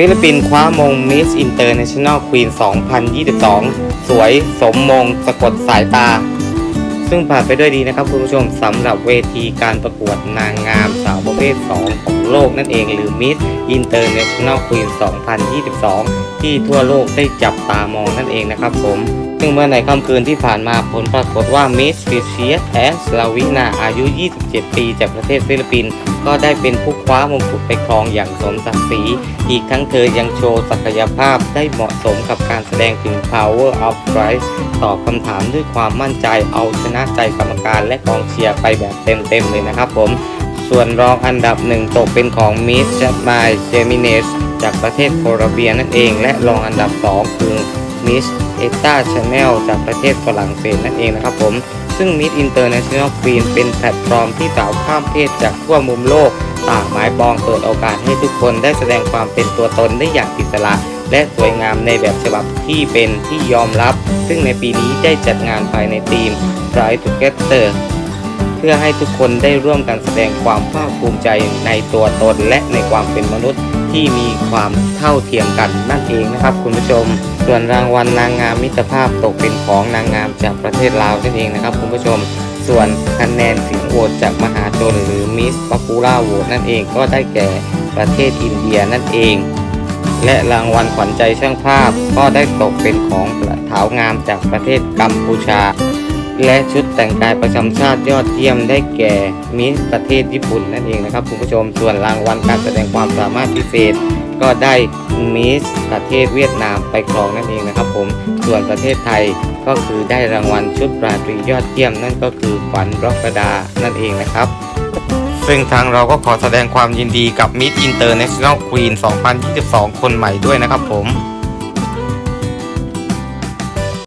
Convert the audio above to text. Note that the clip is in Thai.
ฟิลิปปินส์คว้ามงมิสอินเตอร์เนชั่นแนลควีน 2022 สวยสมมงสะกดสายตา ซึ่งผ่านไปด้วยดีนะครับคุณผู้ชมสำหรับเวทีการประกวดนางงามสาวประเภท 2 ของโลกนั่นเองหรือ Miss International Queen 2022 ที่ทั่วโลกได้จับตามองนั่นเองนะครับผม ซึ่งเมื่อในค่ำคืนที่ผ่านมาผลปรากฏว่า Miss f i c i a s a s l a v i n a อายุ 27 ปีจากประเทศฟิลิปปินส์ก็ได้เป็นผู้คว้ามงกุฎไปครองอย่างสมศักดิ์ศรี อีกทั้งเธอยังโชว์ศักยภาพได้เหมาะสมกับการแสดงถึง Power of Christ ตอบคำถามด้วยความมั่นใจเอาชนะใจกรรมการและกองเชียร์ไปแบบเต็มๆเลยนะครับผม ส่วนรองอันดับหนึ่งตกเป็นของมิสจัมายเจมิเนสจากประเทศโคลอมเบียนั่นเอง และรองอันดับ 2 คือ มิสเอตาชาแนลจากประเทศฝรั่งเศสนั่นเองนะครับผม ซึ่ง Miss International Queen เป็นแพลตฟอร์มที่สาวข้ามเพศจากทั่วมุมโลก ต่างหมายปองเปิดโอกาสให้ทุกคนได้แสดงความเป็นตัวตนได้อย่างอิสระ และสวยงามในแบบฉบับที่เป็นที่ยอมรับ ซึ่งในปีนี้ได้จัดงานภายในทีม Pride Together เพื่อให้ทุกคนได้ร่วมกันแสดงความภาคภูมิใจในตัวตนและในความเป็นมนุษย์ที่มีความเท่าเทียมกันนั่นเองนะครับคุณผู้ชม ส่วนรางวัลนางงามมิตรภาพตกเป็นของนางงามจากประเทศลาวนั่นเองนะครับคุณผู้ชม ส่วนคะแนนเสียงโหวตจากมหาชนหรือมิสปาปูล่าโหวตนั่นเองก็ได้แก่ประเทศอินเดียนั่นเอง และรางวัลขวัญใจช่างภาพก็ได้ตกเป็นของประเท้างามจากประเทศกัมพูชา และชุดแต่งกายประจำชาติยอดเยี่ยมได้แก่มิสประเทศญี่ปุ่นนั่นเองนะครับคุณผู้ชมส่วนรางวัลการแสดงความสามารถพิเศษ ก็ได้มิสประเทศเวียดนามไปครองนั่นเองนะครับผมส่วนประเทศไทยก็คือได้รางวัลชุดราตรียอดเยี่ยมนั่นก็คือขวัญรักดานั่นเองนะครับซึ่งทางเราก็ขอแสดงความยินดีกับ Miss International Queen 2022 คนใหม่ด้วยนะครับผม